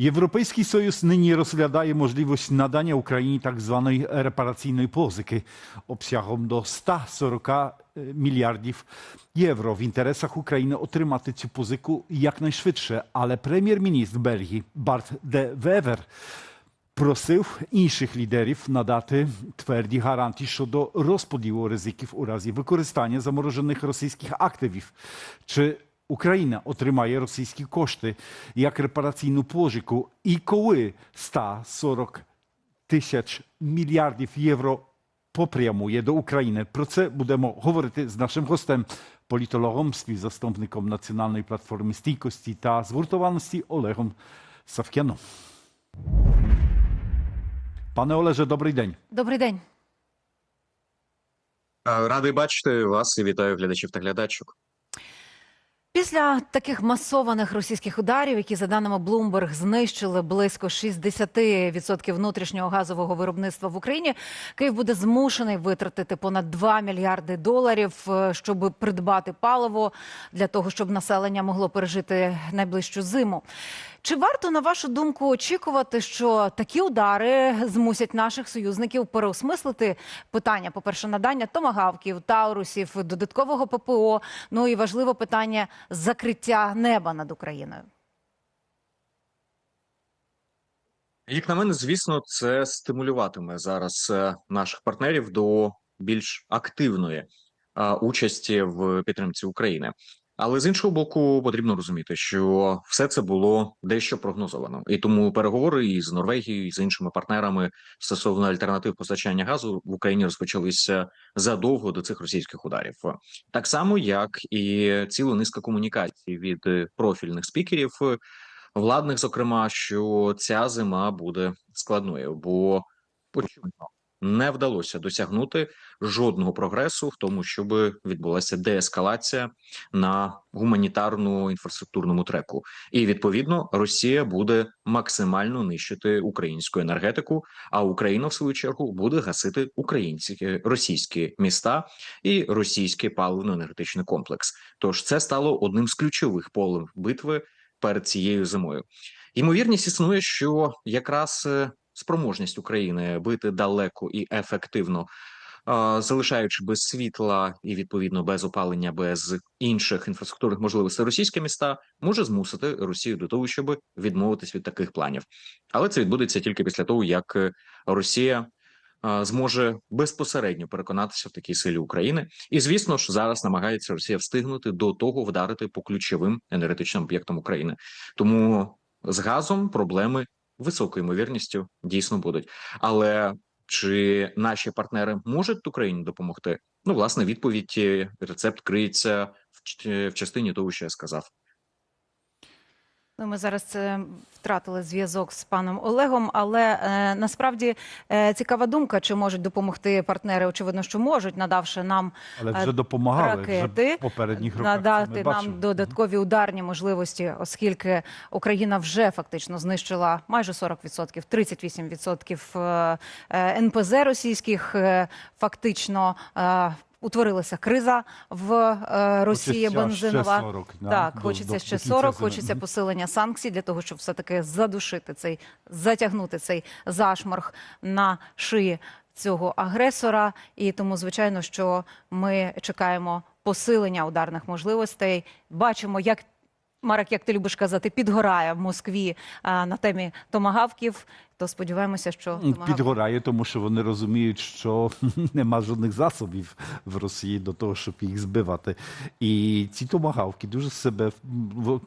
Європейський Союз нині розглядає можливість надання Україні так званої репараційної позики обсягом до 140 мільярдів євро. В інтересах України отримати цю позику якнайшвидше. Але прем'єр-міністр Бельгії Барт де Вевер просив інших лідерів надати тверді гарантії щодо розподілу ризиків у разі використання заморожених російських активів. Чи отримає російські кошти як репараційну позику і коли 140 тисяч мільярдів євро попрямує до України. Про це будемо говорити з нашим гостем, політологом, співзаступником Національної платформи стійкості та згуртованості Олегом Савкяном. Пане Олеже, добрий день. Добрий день. А, Радий бачити вас і вітаю глядачів та глядачок. Після таких масованих російських ударів, які за даними Bloomberg знищили близько 60% внутрішнього газового виробництва в Україні, Київ буде змушений витратити понад 2 мільярди доларів, е, щоб придбати паливо для того, щоб населення могло пережити найближчу зиму. Чи варто, на вашу думку, очікувати, що такі удари змусять наших союзників переосмислити питання, по-перше, надання томагавків, таурусів, додаткового ППО, ну і важливе питання закриття неба над Україною? Як на мене, звісно, це стимулюватиме зараз е, наших партнерів до більш активної е, участі в підтримці України. Але з іншого боку, потрібно розуміти, що все це було дещо прогнозовано, і тому переговори із Норвегією і з іншими партнерами стосовно альтернатив постачання газу в Україні розпочалися задовго до цих російських ударів. Так само, як і ціла низка комунікацій від профільних спікерів, владних, зокрема, що ця зима буде складною, бо очевидно не вдалося досягнути жодного прогресу в тому, щоб відбулася деескалація на гуманітарну інфраструктурному треку, і відповідно Росія буде максимально нищити українську енергетику. А Україна, в свою чергу, буде гасити українські російські міста і російський паливно-енергетичний комплекс. Тож це стало одним з ключових полем битви перед цією зимою. Ймовірність існує, що якраз е, спроможність України бити далеко і ефективно, залишаючи без світла і відповідно без опалення, без інших інфраструктурних можливостей російські міста, може змусити Росію до того, щоб відмовитись від таких планів. Але це відбудеться тільки після того, як е, Росія. Зможе безпосередньо переконатися в такій силі України, і звісно ж зараз намагається Росія встигнути до того вдарити по ключовим енергетичним об'єктам України. Тому з газом проблеми високою ймовірністю дійсно будуть. Але чи наші партнери можуть Україні допомогти? Ну, власне, відповідь е, рецепт криється в частині того, що я сказав. Ну, ми зараз е, втратили зв'язок з паном Олегом, але е, насправді е, цікава думка, чи можуть допомогти партнери. Очевидно, що можуть, надавши нам Але Е, вже допомагали ракети, вже попередніх роках. ми надати нам бачили. додаткові ударні можливості, оскільки Україна вже фактично знищила майже 40%, 38% е, е, НПЗ російських. е, Фактично утворилася криза в е, Росії Хочеться бензинова. ще 40, Так, до- хочеться до- ще до 40, до хочеться посилення санкцій для того, щоб все таки задушити цей, затягнути цей зашморг на шиї цього агресора. І тому, звичайно, що ми чекаємо посилення ударних можливостей. Бачимо, як Марek, як ти любиш казати, підгорає в Москві а, на темі томагавків. То сподіваємося, що томагавки- Підгорає, тому що вони розуміють, що нема жодних засобів в Росії до того, щоб їх збивати. І ці томагавки дуже себе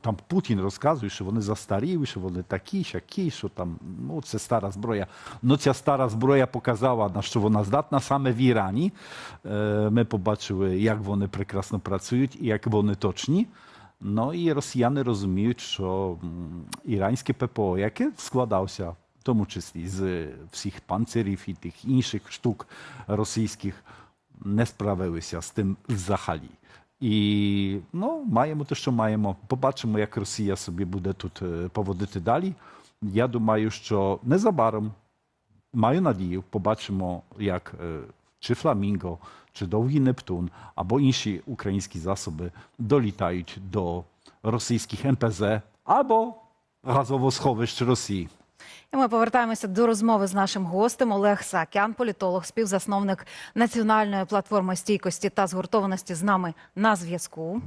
там Путін розказує, що вони застаріли, що вони такі, сякі, що там ну це стара зброя. Ну ця стара зброя показала, на що вона здатна саме в Ірані. Е, Ми побачили, як вони прекрасно працюють і як вони точні. Ну і росіяни розуміють, що іранське ППО, яке складався в тому числі з всіх панцирів і тих інших штук російських, не справилися з тим взагалі. І ну, маємо те, що маємо. Побачимо, як Росія собі буде тут поводити далі. Я думаю, що незабаром маю надію, побачимо, як е, чи Фламінго, чи Neptun, або інші українські засоби долітають до російських МПЗ або газовосховищ Росії. І ми повертаємося до розмови з нашим гостем Олег Сакян, політолог, співзасновник національної платформи стійкості та згуртованості з нами на зв'язку.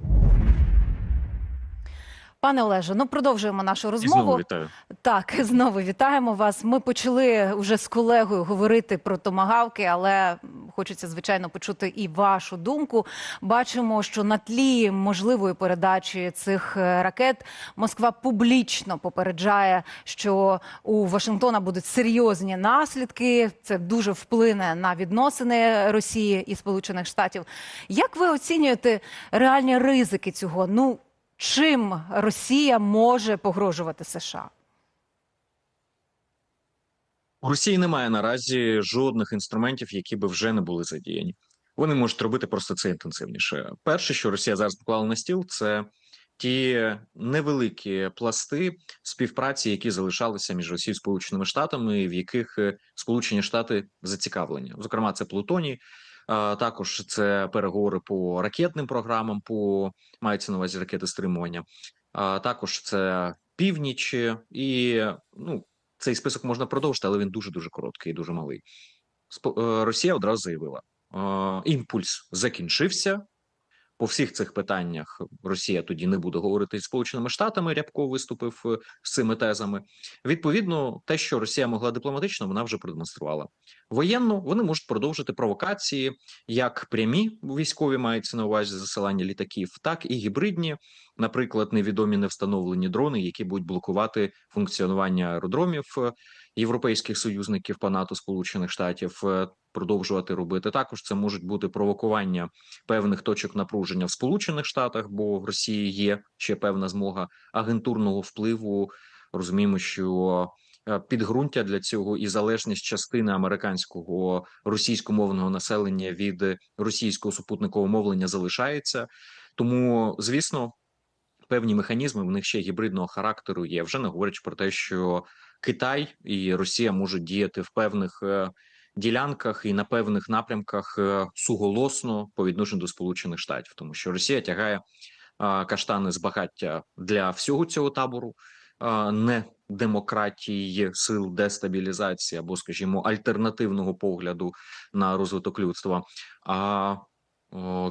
Пане Олеже, ну продовжуємо нашу І розмову. знову вітаю. Так, знову вітаємо вас. Ми почали вже з колегою говорити про томагавки, але хочеться звичайно почути і вашу думку. Бачимо, що на тлі можливої передачі цих е, ракет Москва публічно попереджає, що у Вашингтона будуть серйозні наслідки. Це дуже вплине на відносини Росії і Сполучених Штатів. Як ви оцінюєте реальні ризики цього? Ну чим Росія може погрожувати США? У Росії немає наразі жодних інструментів, які би вже не були задіяні. Вони можуть робити просто це інтенсивніше. Перше, що Росія зараз поклала на стіл, це ті невеликі пласти співпраці, які залишалися між Росією і Сполученими Штатами, в яких е, Сполучені Штати зацікавлені. Зокрема, це Плутоній. Також це переговори по ракетним програмам, по мається на увазі ракети стримування. Також це північ і ну цей список можна продовжити, але він дуже дуже короткий і дуже малий. Е, Росія одразу заявила: імпульс закінчився. По всіх цих питаннях Росія тоді не буде говорити з Сполученими Штатами. Рябко виступив е, з цими тезами. Відповідно, те, що Росія могла дипломатично, вона вже продемонструвала. Воєнно вони можуть продовжити провокації, як прямі військові мається на увазі засилання літаків, так і гібридні, наприклад, невідомі невстановлені дрони, які будуть блокувати функціонування аеродромів е, європейських союзників по НАТО Сполучених Штатів. Продовжувати робити також це можуть бути провокування певних точок напруження в Сполучених Штатах, бо в Росії є ще певна змога агентурного впливу. Розуміємо, що е, підґрунтя для цього і залежність частини американського російськомовного населення від російського супутникового мовлення залишається. Тому, звісно, певні механізми в них ще гібридного характеру є. Вже не говорячи про те, що Китай і Росія можуть діяти в певних е, ділянках і на певних напрямках е, суголосно по відношенню до Сполучених Штатів, тому що Росія тягає каштани з багаття для всього цього табору, не демократії, сил дестабілізації або, скажімо, альтернативного погляду на розвиток людства. А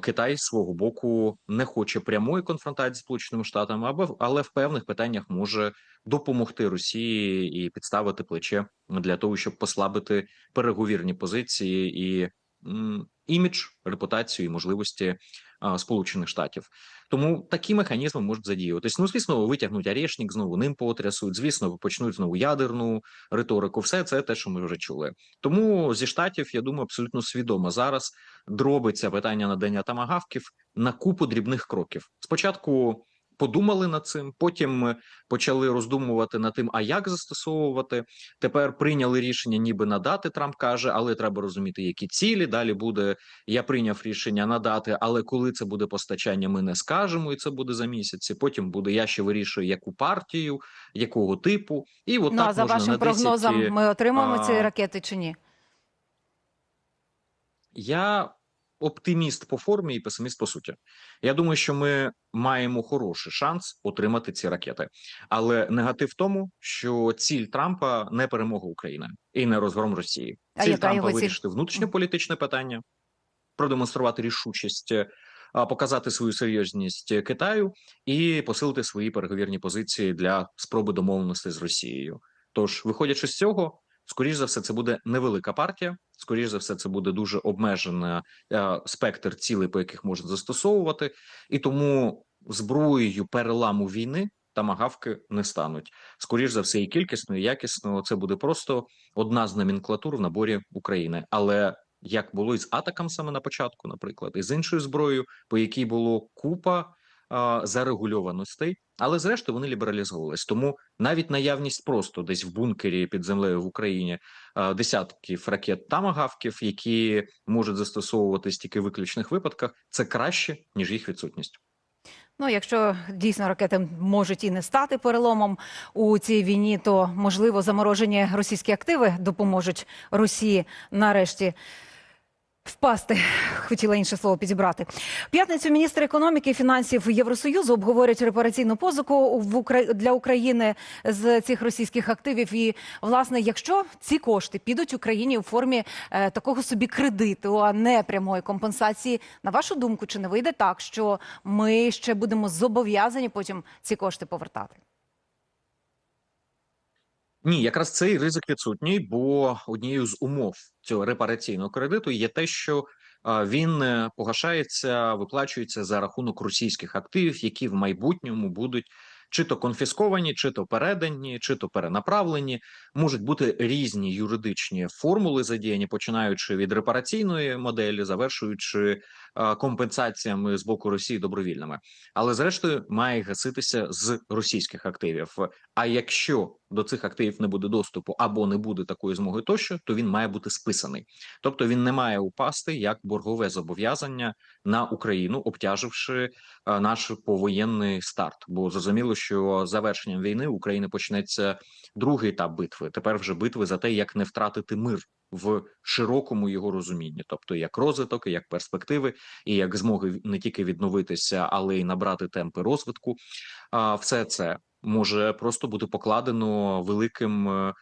Китай свого боку не хоче прямої конфронтації з Сполученими Штатами, але в певних питаннях може допомогти Росії і підставити плече для того, щоб послабити переговірні позиції і імідж, репутацію і можливості Сполучених Штатів. Тому такі механізми можуть задіюватись. Ну, звісно, витягнуть Арешник, знову ним потрясуть. Звісно, почнуть знову ядерну риторику. Все це те, що ми вже чули. Тому зі штатів я думаю, абсолютно свідомо зараз дробиться питання надання тамагавків на купу дрібних кроків. Спочатку подумали над цим, потім почали роздумувати над тим, а як застосовувати. Тепер прийняли рішення, ніби надати. Трамп каже, але треба розуміти, які цілі. Далі буде я прийняв рішення надати, але коли це буде постачання, ми не скажемо, і це буде за місяці. Потім буде я ще вирішую, яку партію, якого типу, і от ну так а за можна вашим на 10, прогнозом, ми отримаємо ці ракети чи ні? Я оптиміст по формі і песиміст по суті. Я думаю, що ми маємо хороший шанс отримати ці ракети, але негатив в тому, що ціль Трампа не перемога України і не розгром Росії. А Ціль яка Трампа вирішити внутрішньополітичне питання, продемонструвати рішучість, а, показати свою серйозність Китаю і посилити свої переговірні позиції для спроби домовленості з Росією. Тож, виходячи з цього, скоріш за все, це буде невелика партія. Скоріш за все, це буде дуже обмежений е, спектр цілей, по яких можна застосовувати, і тому зброєю переламу війни тамагавки не стануть. Скоріш за все, і кількісно, і якісно це буде просто одна з номенклатур в наборі України. Але як було із атакам саме на початку, наприклад, і з іншою зброєю, по якій було купа зарегульованостей, але зрештою вони лібералізовувались. Тому навіть наявність просто десь в бункері під землею в Україні десятків ракет тамагавків, які можуть застосовуватись тільки в виключних випадках, це краще ніж їх відсутність. Ну, якщо дійсно ракети можуть і не стати переломом у цій війні, то можливо заморожені російські активи допоможуть Росії нарешті Впасти хотіла інше слово підібрати. П'ятницю міністр економіки і фінансів Євросоюзу обговорять репараційну позику для України з цих російських активів. І власне, якщо ці кошти підуть Україні у формі е, такого собі кредиту, а не прямої компенсації, на вашу думку, чи не вийде так, що ми ще будемо зобов'язані потім ці кошти повертати? Ні, якраз цей ризик відсутній, бо однією з умов цього репараційного кредиту є те, що він е, погашається, виплачується за рахунок російських активів, які в майбутньому будуть чи то конфісковані, чи то передані, чи то перенаправлені. Можуть бути різні юридичні формули задіяні, починаючи від репараційної моделі, завершуючи компенсаціями з боку Росії добровільними. Але зрештою має гаситися з російських активів. А якщо до цих активів не буде доступу або не буде такої змоги, тощо, то він має бути списаний, тобто він не має упасти як боргове зобов'язання на Україну, обтяживши е, наш повоєнний старт. Бо зрозуміло, що завершенням війни України почнеться другий етап битви. Тепер вже битви за те, як не втратити мир. В широкому його розумінні, тобто як розвиток, як перспективи, і як змоги не тільки відновитися, але й набрати темпи розвитку. А все це може просто бути покладено великим е,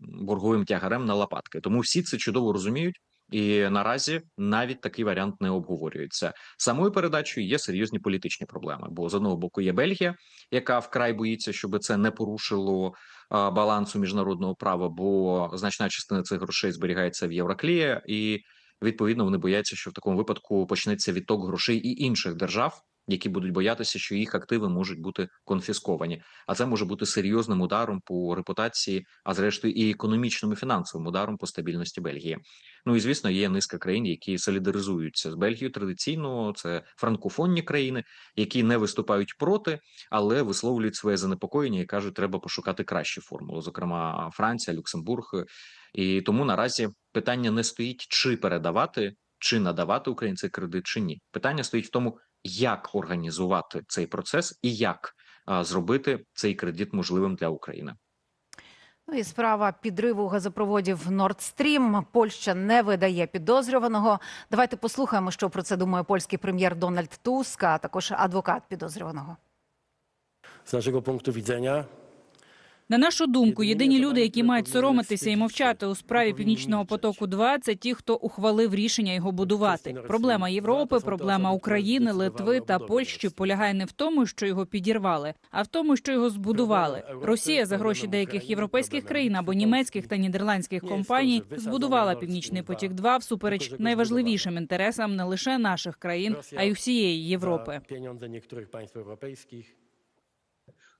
борговим тягарем на лопатки. Тому всі це чудово розуміють. І наразі навіть такий варіант не обговорюється. Самою передачею є серйозні політичні проблеми. Бо з одного боку є Бельгія, яка вкрай боїться, щоб це не порушило балансу міжнародного права, бо значна частина цих грошей зберігається в Євроклії, і відповідно вони бояться, що в такому випадку почнеться відток грошей і інших держав, які будуть боятися, що їх активи можуть бути конфісковані. А це може бути серйозним ударом по репутації, а зрештою і економічним і фінансовим ударом по стабільності Бельгії. Ну і звісно, є низка країн, які солідаризуються з Бельгією традиційно. Це франкофонні країни, які не виступають проти, але висловлюють своє занепокоєння і кажуть, треба пошукати кращу формулу, зокрема Франція, Люксембург. І тому наразі питання не стоїть, чи передавати, чи надавати українці кредит, чи ні. Питання стоїть в тому, як організувати цей процес і як зробити цей кредит можливим для України. Ну і справа підриву газопроводів Nord Stream. Польща не видає підозрюваного. Давайте послухаємо, що про це думає польський прем'єр Дональд Туск, а також адвокат підозрюваного. з нашого пункту widzenia На нашу думку, єдині люди, які мають соромитися і мовчати у справі північного потоку, 2 це ті, хто ухвалив рішення його будувати. Проблема Європи, проблема України, Литви та Польщі полягає не в тому, що його підірвали, а в тому, що його збудували. Росія за гроші деяких європейських країн або німецьких та нідерландських компаній збудувала північний потік. 2 всупереч найважливішим інтересам не лише наших країн, а й усієї Європи.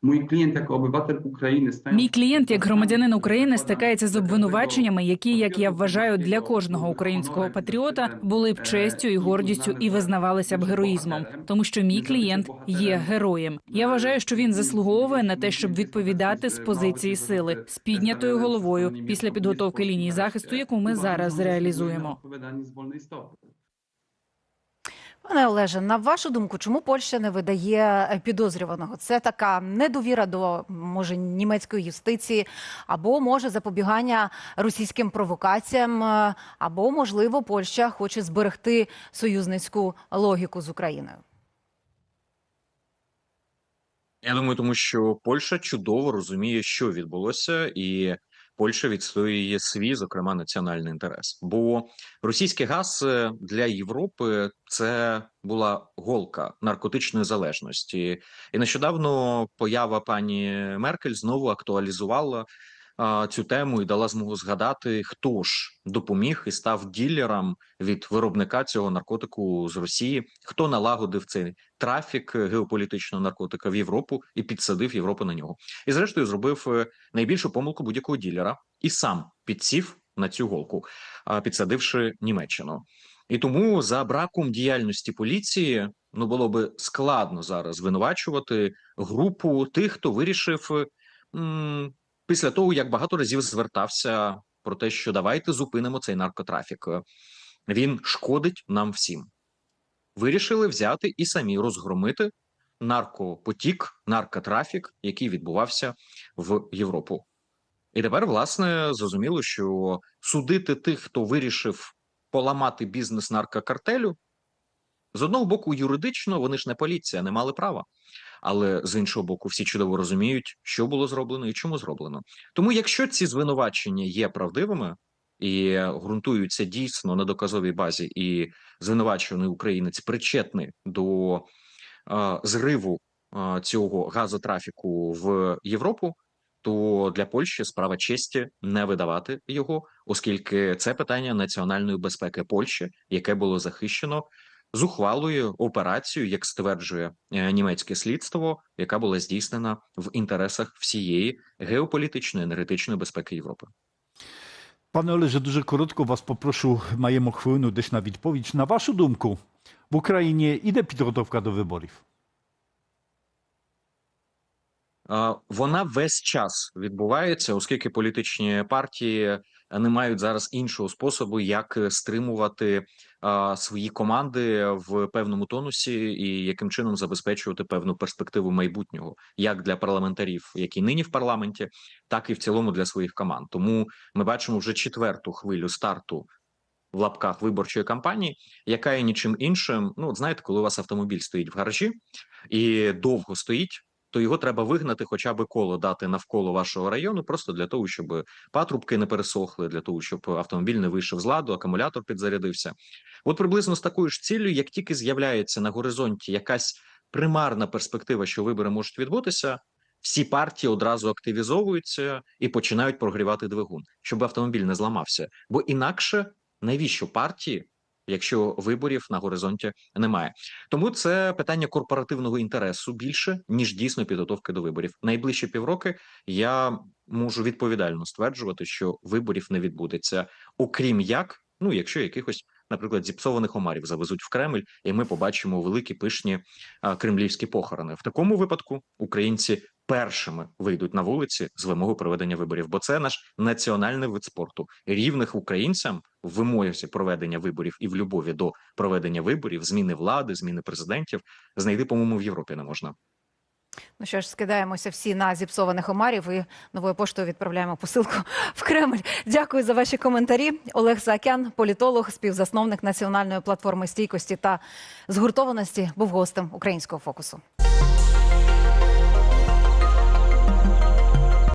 Mój klient jako obywatel України стає Мій клієнт, як громадянин України, стикається з обвинуваченнями, які, як я вважаю, для кожного українського патріота були б честю і гордістю і визнавалися б героїзмом, тому що мій клієнт є героєм. Я вважаю, що він заслуговує на те, щоб відповідати з позиції сили з піднятою головою після підготовки лінії захисту, яку ми зараз реалізуємо. Пане Олеже, на вашу думку, чому Польща не видає е, підозрюваного? Це така недовіра до може німецької юстиції, або може запобігання російським провокаціям, е, або можливо Польща хоче зберегти союзницьку логіку з Україною. Я думаю, тому що Польща чудово розуміє, що відбулося, і Польща відстоює свій, зокрема, національний інтерес. Бо російський газ е, для Європи це була голка наркотичної залежності, і нещодавно поява пані Меркель знову актуалізувала цю тему і дала змогу згадати, хто ж допоміг і став ділером від виробника цього наркотику з Росії, хто налагодив цей трафік геополітичного наркотика в Європу і підсадив Європу на нього. І зрештою зробив е, найбільшу помилку будь-якого ділера і сам підсів на цю голку, підсадивши Німеччину. І тому за браком діяльності поліції ну було би складно зараз звинувачувати групу тих, хто вирішив після того, як багато разів звертався про те, що давайте зупинимо цей наркотрафік. Він шкодить нам всім. Вирішили взяти і самі розгромити наркопотік, наркотрафік, який відбувався в Європу. І тепер, власне, зрозуміло, що судити тих, хто вирішив поламати бізнес наркокартелю. З одного боку, юридично вони ж не поліція, не мали права. Але з іншого боку, всі чудово розуміють, що було зроблено і чому зроблено. Тому, якщо ці звинувачення є правдивими і ґрунтуються дійсно на доказовій базі, і звинувачений українець причетний до е, зриву е, цього газотрафіку в Європу, то для Польщі справа честі не видавати його, оскільки це питання національної безпеки Польщі, яке було захищено зухвалою операцією, як стверджує е, німецьке слідство, яка була здійснена в інтересах всієї геополітичної енергетичної безпеки Європи. Пане Олеже, дуже коротко вас попрошу, маємо хвилину десь на відповідь. На вашу думку, в Україні іде підготовка до виборів? Е, Вона весь час відбувається, оскільки політичні партії не мають зараз іншого способу, як стримувати е, свої команди в певному тонусі і яким чином забезпечувати певну перспективу майбутнього, як для парламентарів, які нині в парламенті, так і в цілому для своїх команд. Тому ми бачимо вже четверту хвилю старту. В лапках виборчої кампанії, яка є нічим іншим. Ну, знаєте, коли у вас автомобіль стоїть в гаражі і довго стоїть, то його треба вигнати, хоча би коло дати навколо вашого району, просто для того, щоб патрубки не пересохли, для того, щоб автомобіль не вийшов з ладу, акумулятор підзарядився. От приблизно з такою ж ціллю, як тільки з'являється на горизонті якась примарна перспектива, що вибори можуть відбутися. Всі партії одразу активізовуються і починають прогрівати двигун, щоб автомобіль не зламався. Бо інакше навіщо партії, якщо виборів на горизонті немає? Тому це питання корпоративного інтересу більше ніж дійсно підготовки до виборів. Найближчі півроки я можу відповідально стверджувати, що виборів не відбудеться, окрім як, ну якщо якихось. Наприклад, зіпсованих омарів завезуть в Кремль, і ми побачимо великі пишні кремлівські похорони. В такому випадку українці першими вийдуть на вулиці з вимогою проведення виборів, бо це наш національний вид спорту. Рівних українцям в вимозі проведення виборів і в любові до проведення виборів, зміни влади, зміни президентів знайти, по-моєму, в Європі не можна. Ну що ж, скидаємося всі на зіпсованих омарів і новою поштою відправляємо посилку в Кремль. Дякую за ваші коментарі. Олег Саакян, політолог, співзасновник національної платформи стійкості та згуртованості, був гостем українського фокусу.